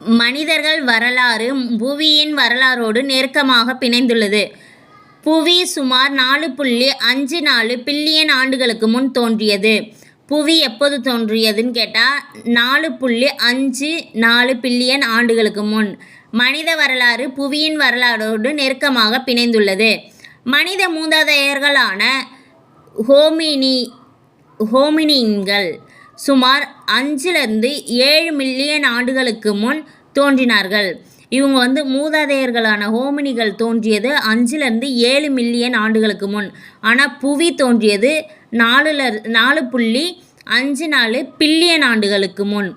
மனிதர்கள் வரலாறு புவியின் வரலாறோடு நெருக்கமாக பிணைந்துள்ளது. புவி சுமார் நாலு புள்ளி அஞ்சு நாலு பில்லியன் ஆண்டுகளுக்கு முன் தோன்றியது. புவி எப்போது தோன்றியதுன்னு கேட்டால் நாலு புள்ளி அஞ்சு நாலு பில்லியன் ஆண்டுகளுக்கு முன். மனித வரலாறு புவியின் வரலாறோடு நெருக்கமாக பிணைந்துள்ளது. மனித மூதாதையர்களான ஹோமினி ஹோமினின்கள் சுமார் அஞ்சிலிருந்து ஏழு மில்லியன் ஆண்டுகளுக்கு முன் தோன்றினார்கள். இவங்க வந்து மூதாதையர்களான ஹோமினிகள் தோன்றியது அஞ்சிலிருந்து ஏழு மில்லியன் ஆண்டுகளுக்கு முன். ஆனால் புவி தோன்றியது நாலுல நாலு புள்ளி அஞ்சு நாலு பில்லியன் ஆண்டுகளுக்கு முன்.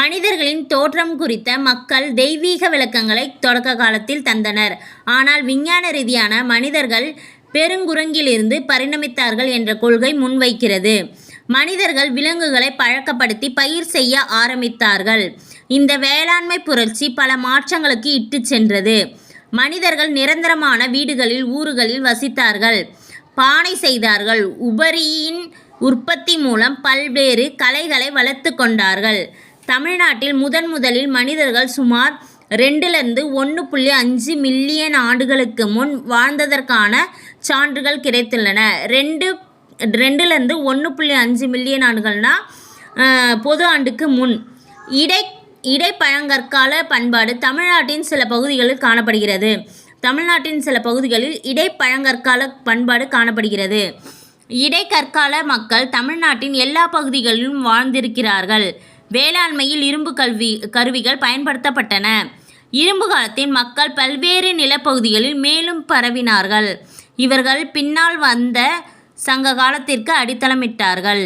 மனிதர்களின் தோற்றம் குறித்த மக்கள் தெய்வீக விளக்கங்களை தொடக்க காலத்தில் தந்தனர். ஆனால் விஞ்ஞான ரீதியான மனிதர்கள் பெருங்குரங்கிலிருந்து பரிணமித்தார்கள் என்ற கொள்கை முன்வைக்கிறது. மனிதர்கள் விலங்குகளை பழக்கப்படுத்தி பயிர் செய்ய ஆரம்பித்தார்கள். இந்த வேளாண்மை புரட்சி பல மாற்றங்களுக்கு இட்டுச் சென்றது. மனிதர்கள் நிரந்தரமான வீடுகளில் ஊர்களில் வசித்தார்கள். பானை செய்தார்கள். உபரியின் உற்பத்தி மூலம் பல்வேறு கலைகளை வளர்த்து கொண்டார்கள். தமிழ்நாட்டில் முதன் முதலில் மனிதர்கள் சுமார் ரெண்டுலேருந்து ஒன்று புள்ளி அஞ்சு மில்லியன் ஆண்டுகளுக்கு முன் வாழ்ந்ததற்கான சான்றுகள் கிடைத்துள்ளன. ரெண்டு ரெண்டுலேருந்து ஒன்று புள்ளி அஞ்சு மில்லியன் ஆண்டுகள்னால் பொது ஆண்டுக்கு முன். இடை இடைப்பழங்கற்கால பண்பாடு தமிழ்நாட்டின் சில பகுதிகளில் காணப்படுகிறது. தமிழ்நாட்டின் சில பகுதிகளில் இடைப்பழங்கற்கால பண்பாடு காணப்படுகிறது. இடைக்கற்கால மக்கள் தமிழ்நாட்டின் எல்லா பகுதிகளிலும் வாழ்ந்திருக்கிறார்கள். வேளாண்மையில் இரும்பு கல்வி கருவிகள் பயன்படுத்தப்பட்டன. இரும்பு காலத்தில் மக்கள் பல்வேறு நிலப்பகுதிகளில் மேலும் பரவினார்கள். இவர்கள் பின்னால் வந்த சங்க காலத்திற்கு அடித்தளமிட்டார்கள்.